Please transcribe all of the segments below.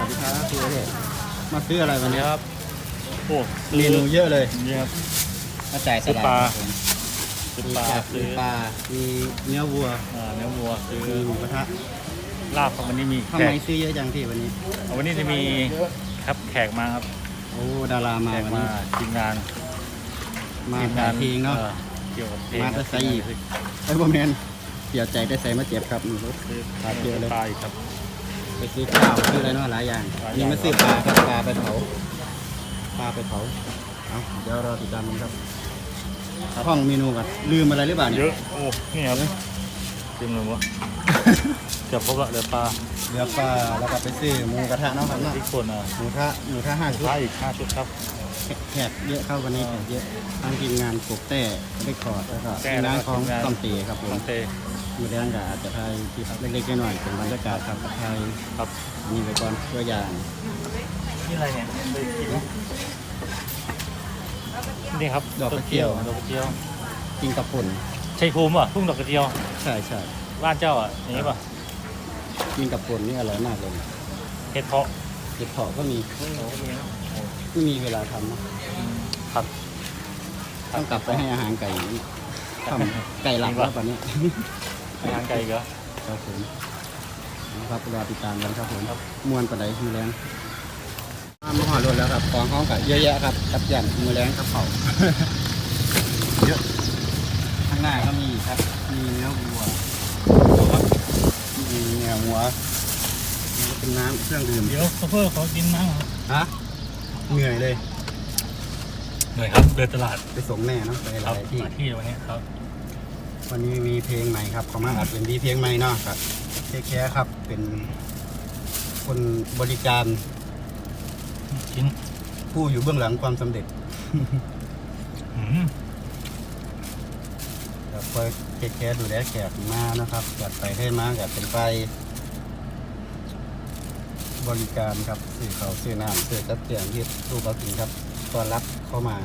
วัสดีครับพี่เอกมาซื้ออะไรวันนี้ครับ โอ้เมนูเยอะเลยนี่ครับ มาจ่ายตซื้อลาดปลา ครับผมซื้อมีปลาปลาซื้มีอปลา มีเนื้อวัวอ่าเนื้อวัวซื้อมีหมูกระทะลาบครับวันนี้มีทำแขไมกซื้อเยอะจังพี่วันนี้ เอาวันนี้จะมีครับแขกมาครับโอ้ดารามาแขกวันมานี้ ทีมงานมาทีมานถ่างยเพลงเนาะออเกี่ยวกับเพลงมาแต่ไซอีก ไอ้พวกแมนเกี่ยวใจได้ใส่มาเจ็บครับนี่รถ ซื้อปลาเยอะเลย ปลาอีกครับ ไปซื้อข้าวซื้ออะไรเนาะหลายอย่างหลายอย่างนี่มาซื้อปลาครับปลาไปเผาปลาไปเผาเอาเดี๋ยวรอติดตามกันครับห้องเมนูกันลืมอะไรหรือเปล่าเนี่ยเยอะ โอ้ นี่ครับเต็มเลยวะเกือบครบละเหลือปลาเรือปลาแล้วก็ไปซื้อหมูกระทะเนาะครับเนาะที่คนอะหมูกระทะหมูกระทะห้าชุด ปลาอีกห้าชุดครับ แขกเยอะเข้าวันนี้แขกเยอะทางทีมงานปลูกแต่ได้คอร์ดแล้วก็แต้ทีมงานของแล้วก็ทีมงานต้องเตะครับผมต้องเตมือแดงก็อาจจะไทยที่เล็กๆน้อยๆเป็นบรรยากาศครับไทยครับนี่ไปก่อนตัวอย่างนี่อะไรเนี่ยเคยกินไหมนี่ครับดอกกระเจียวดอกกระเจียว กินกับผลชัยภูมิป่ะทุ่งดอกกระเจียว ใช่ใช่บ้านเจ้าอะอย่างนี้ป่ะ กินกับผลนี่อร่อยมากเลย เห็ดเพาะเห็ดเผาะ ก็มีโอ้โหมีนะโอ้ไม่มีเวลาทำเนอะครับต้องกลับไปให้อาหารไก่ทำไก่หลับแล้วตอนนี้อาหารไก่เหรอครับผมนะครับรอติดตามกันครับผมมวนประไดมือแรงมาหอดรถแล้วครับของห้องกับเยอะแยะครับกับยันมือแรงกับเผาเยอะข้างหน้าก็มีครับ มีเนื้อวัวมีเนื้อวัวมีเป็ นน้ำเครื่องดื่มเดี๋ยวโซเฟอร์เขากินมั้งครับฮะเหนื่อยเลย เหนื่อยครับ เดินตลาดไปส่งแน่เนาะไปหครับลายที่มาที่วันนี้ครับ วันนี้มีเพลงใหม่ครับเขามาอัดเป็นดีเพลงใหม่เนาะครับเทคแคร์ครับเป็นคนบริการกินผู้อยู่เบื้องหลังความสำเร็จอืมครับคอยเทคแคร์ดูแลแขกมานะครับจัดไปให้มาจัดเป็นไป บริการครับซื้อเขาวซื้อน้ำซื้อจับเตียงยืดตู้เขากินครับต้อนรับเข้ามา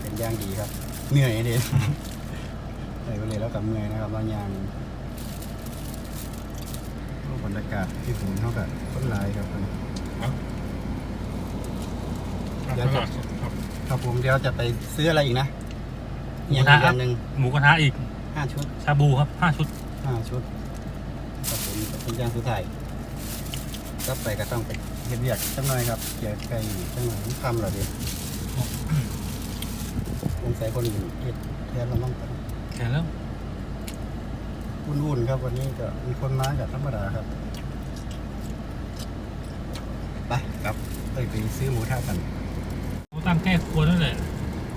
เป็นอย่างดีครับ เหนื่อยดิใส่ไปเลยแล้วกับเมื่อยนะครับบางอย่างรูปบรรยากาศที่ผมเท่ากับต้นลายครับผมเดี๋ยวจะครับผมเดี๋ยวจะไปซื้ออะไรอีกนะอีกอย่างอีกอย่างหนึ่งหมูกระทะอีกห้าชุดชาบูครับห้าชุดห้าชุดครับผมเป็นอย่างสุดท้าย ก็ไปก็ต้องไปเฮ็ดเวียกสักหน่อยครับเกี่ยวไก่สักหน่อยมันคำเหรอเดียวสงสัยคนอื่นเฮ็ดแทนเราบ้างครับแค่แล้ววุ่นๆครับวันนี้ก็มีคนมาจากธรรมดาครับ ไปครับเอ้ยไปซื้อหมูทะกันหมูตั้งแก้ครัวนั่นแหละ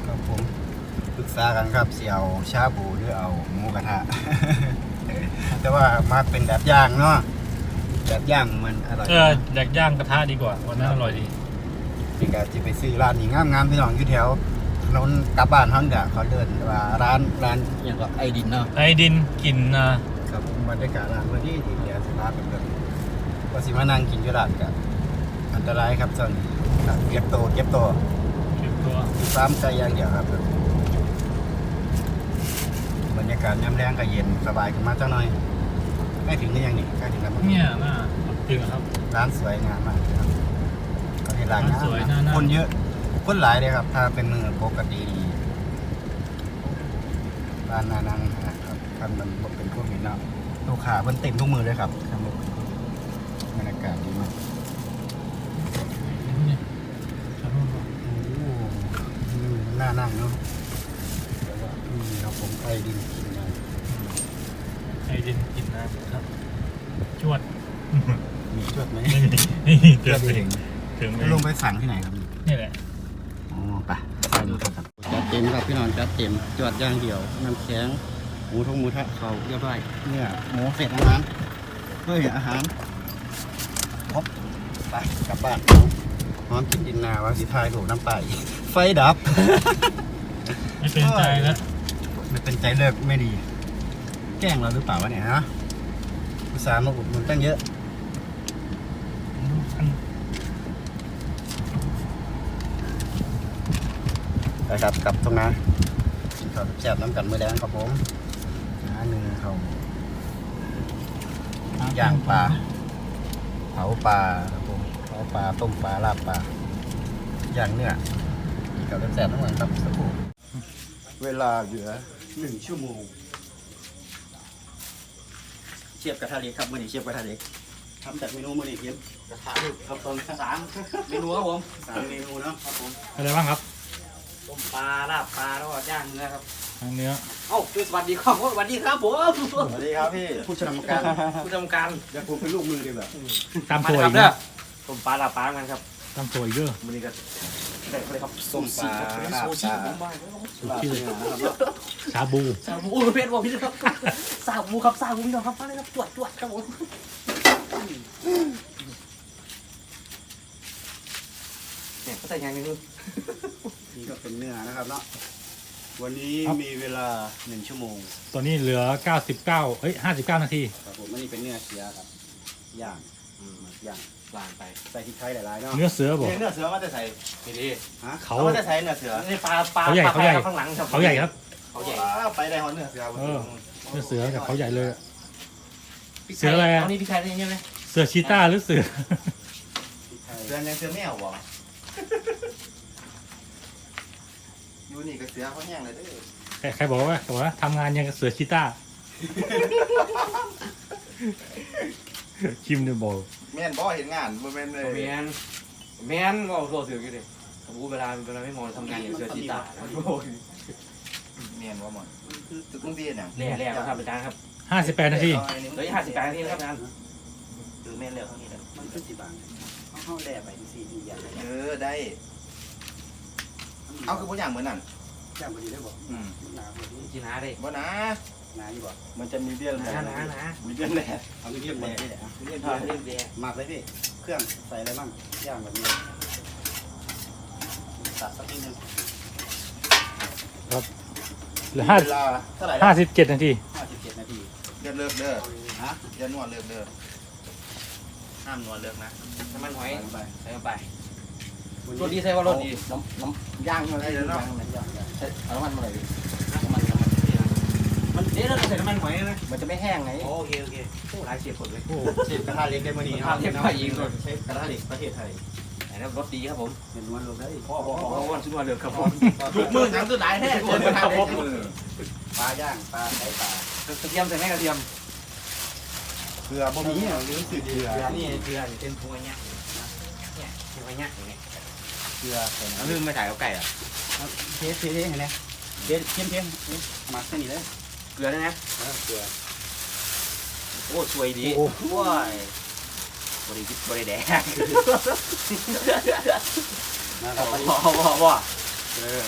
ครับผมปรึกษากันครับเสียวชาบูหรือเอาหมูกระทะ แต่ว่ามาเป็นแบบย่างเนาะ แบบย่างมันอร่อยเอออยากย่างกระทะดีกว่าวันนั้นอร่อยดีนี่ก็จะไปซื้อร้านนี้งามๆพี่น้องอยู่แถวถนนกลับบ้านฮังเดะเขาเดินว่าร้านร้านอย่างก็ไอดินเนาะไอ้ดินกลิ่นอะครับบรรยากาศร้านพอดีดีเดียวสิร้านเป็นแบบว่าสิมานั่งกินอยู่ร้านกับอันตรายครับตอนนี้ครับเก็บโตวเก็บโตวเก็บตัวคือฟาร์มไก่อย่างเดียวครับบรรยากาศยามแรงก็เย็นสบายขึ้นมาจังหน่อย ใกล้ถึงหรือยังนี่ใกล้ถึงแล้วมั้งเนี่ยน่าถึงครับ ร้านสวยงามมากครับก็ที่ร้านร้านสวยน่านั่ง คนเยอะ คนหลายเลยครับ ถ้าเป็นมือปกตินี่ร้านนานังนะครับท่านมันบ่เป็นพวกนี้เนาะลูกค้าเพิ่นเต็มทุกมือเลยครับครับบรรยากาศดีมากเนี่ยชาบูโอ้โหนี่น่านั่งเนาะแต่ว่านี่ครับผมไอดินกิน มาไอ้ดินกลิ่นนะครับจวดมีชวดไหมนี่นี่เจอชวดถึเองงถึงเลแล้วยลงไปสั่งที่ไหนครับนี่แหละอ๋อไปไปดูครับจัดเต็มครับพี่น้องจัดเต็มจวดอย่างเดียวน้ำแข็งหมูทงหมูทะเขาเรียบร้อยเนี่ยหมูเสร็จอาหารเฮ้ยอาหารครบไปกลับบ้านพร้อมกินดินนาว่าสิทายถูกน้ำไปไฟดับ ไม่เป็นใจแล้ว ไม่เป็นใจเลิกไม่ดี แกล้งเราหรือเปล่าวะเนี่ยฮะอุตส่าห์มาอุดหนุนตั้งเยอะอันะครับกลับตรงนั้นข้าวแซ่บน้ำกันมือแดงครับผมหาเนื้อเขาย่างปลาเผาปลาครับผมเผาปลาต้มปลาลาบปลาย่างเนื้อมีกับแซ่บๆทั้งหมดครับสักครู่เวลาเหลือหนึ่งชั่วโมง เชียบกระทะเหล็กครับมื่อนี้เชียบกระทะเหล็กทำจากเมนูมื่อนี้เพียมกระทะเหล็กครับตอนสามเมนูครับผมสามเมนูเนาะครับผมอะไรบ้างครับต้มปลาลาบปลาแล้วก็ย่างเนื้อครับทั้งเนื้อเอ้าสวัสดีครับสวัสดีครับผมสวัสดีครับพี่ผู้ชมการผู้ทำการเดี๋ยวผมเป็นลูกมือดีแบบตามมาตัวครัอีบกเด้อนะต้มปลาลาบปลากันครับตามตัวอีกเด้อวันนี้ก็ ได้เลยครับส้มปลาลาบปลาลาบเนื้อนะครับชาบูสาบูโอ้ยเพชรบอกพี่ครับสาบูครับสาบูพี่น้องครับมาเลยครับตรวจตรวจครับผมเนี่ยเขาใส่ยังไงไม่รู้นี่ก็เป็นเนื้อนะครับเนาะวันนี้มีเวลาหนึ่งชั่วโมงตัวนี้เหลือ 99เอ้ย59 นาทีครับผมอันนี้เป็นเนื้อเสียครับย่างย่าง ลานไปใส่พริกไทยหลายๆเนาะเนื้อเสือบอก เนื้อเสือว่าจะใส่นี่ดิฮะเขาเขาว่าจะใส่เนื้อเสือนี่ปลาปลาเขาใหญ่ปลาเขาใหญ่ ข้างหลังครับเขาใหญ่ครับ เขาใหญ่ว้าวไปได้หอเนื้อเสือเออ เนื้อเสือกับเขาใหญ่เลยอะ เสืออะไรอะ เอานี่พี่ไทยได้ยังไงเสือชีต้าหรือเสือ พริกไทยเสือยังเสือแมวบ่อยู่นี่ก็เสือเขาแห้งเลยเด้อใครใครบอกว่าบอกว่าทำงานยังกับเสือชีต้า คิมเนี่ยบอกแม่นบ่เห็นงานบ่แม่นเลยแมนแมนว่าโทษถือกี่ดิผมเวลาเวลาไม่มองทำงานอย่างเสือชีตาแม่นบ่หมดคือตึกมึงดีน่ะแร่แร่ครับอาจารย์ครับ58นาทีเหลือห้าสิบแปดนาทีนะครับอาจารย์คือแม่นแล้วเท่านี้แหละมันขึ้นสิบาทเขาเข้าแล่ไปที่สี่ที่อย่างไรเออได้เอาคือบ่อย่างเหมือนนั่นย่างพอดีได้บ่อืมหนาพอดีจีนาดิบ่นะ หนาอยู่บ่มันจะมีเดียนหนาหนาหนามีเดียนแหละเอาไปเรียบเลยนี่แหละเรียบร้อยเรียบร้อยหมักเลยพี่ เครื่องใส่อะไรบ้างย่างแบบนี้ตัดสักนิดนึงเหลือเวลาเท่าไหร่5 57นาทีห้าสิบเจ็ดนาทีเลิกเลิกเด้อฮะอย่านวดเลิกเด้อห้ามนวดเลิกนะน้ำมันหอยใส่ลงไปใส่ลงไปรสดีใส่ว่ารสดีน้ำน้ำย่างอะไรแล้วเนาะย่างย่างใส่เอาน้ำมันมาเลยดิ น้ำมันน้ำมันนี่นะ มันเดี๋ยวเราใส่น้ำมันหอยนะมันจะไม่แห้งไงโอเคโอเคโอ้หลายเสียผลเลยโอ้เชฟกระทะเหล็กได้มื่อนี้กระทะเหล็กไฟยิงเลยเชฟกระทะเหล็กประเทศไทยอันนี้รสดีครับผมเห็นวันลงได้พ่อพ่อขพ่ออวันชุดวันเรือครับผมทุกมือทั้งสุดท้ายแท้เจอกันครับผมปลาย่างปลาไข่ปลากระเทียมใส่ไหมกระเทียมเกลือบ่มีอะหรือสื่อเกลือนี่เกลือนี่เป็นพวงเงี้ยเนี่ยพวงเงี้ยอย่างเงี้ยเกลือใส่แล้วลืมไม่ถ่ายกับไก่อะเทสเทสเห็นไหมเทสเข้มเข้มหมักเส้นนี้เลย เกลือด้วยนะเกลือ โอ้สวยดีโอ้ว้ายบริบริแดกนะครับอันนี้ว้าวว้าวว้าวเออ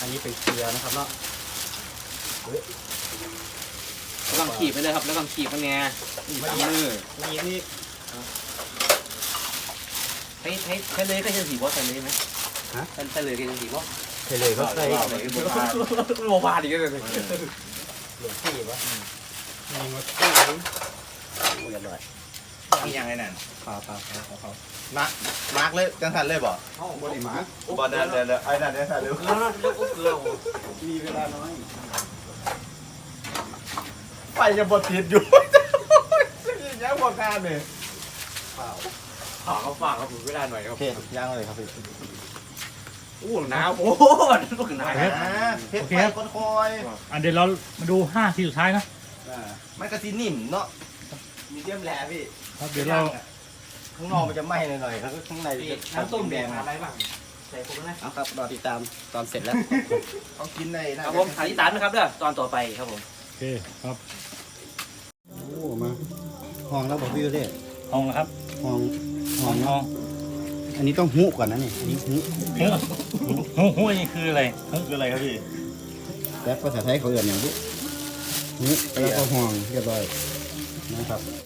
อันนี้เป็นเกลือนะครับเนาะแล้วก็ขีบไปเลยครับ แล้วก็ขีบมันไงมาอีกมือมาอีกนี่ใช้ใช้ใช้เลยก็ใช้สีบอสใส่เลยไหมใช้ใช้เลยก็ใช้สีบอส เทเลยก็ใส่โมบาดีกันเลยหลวงพี่วะมีมาคู่นึงเรียบร้อยมีอย่างไรนั่นขาวขาวขาวขาวขาวมาร์กมาร์กเลยจังสันเลยบ่บริมาบ่เดินเดินเดินไอ้นั่นเดินสันเร็วเกลือแล้วก็เกลือมีเวลาน้อยไฟจะบดติดอยู่ยังพวกงานเลยเปล่าฝากเขาฝากเขาถึงเวลาหน่อยครับโอเคย่างเลยครับพี่ อู้หนาวโอ้ลูกหนาวนะเพชรไฟคนคอยอันเดี๋ยวเรามาดู5นาทีสุดท้ายนะอ่ามันกระสีนิ่มเนาะมีเดียมแหลพี่ครับเดี๋ยวเราข้างนอกมันจะไหม้หน่อยๆครับข้างในจะน้ำต้มแดงอะไรบ้างใส่พวกนั้นเอาครับรอติดตามตอนเสร็จแล้วเขากินในนะครับผมถ่ายที่ตานนะครับเด้อตอนต่อไปครับผมโอเคครับโอ้มาห้องแล้วบอกพี่เลยห้องนะครับห้องห้ห้อองงห้อง อันนี้ต้องหุก่อนนะนี่อันนี้หุหูหูหูนี่คืออะไรหูคืออะไรครับพี่แต่ภาษาไทยเขาเรียกอย่างนี้หุแล้วก็ห้องเรียบร้อยนะครับ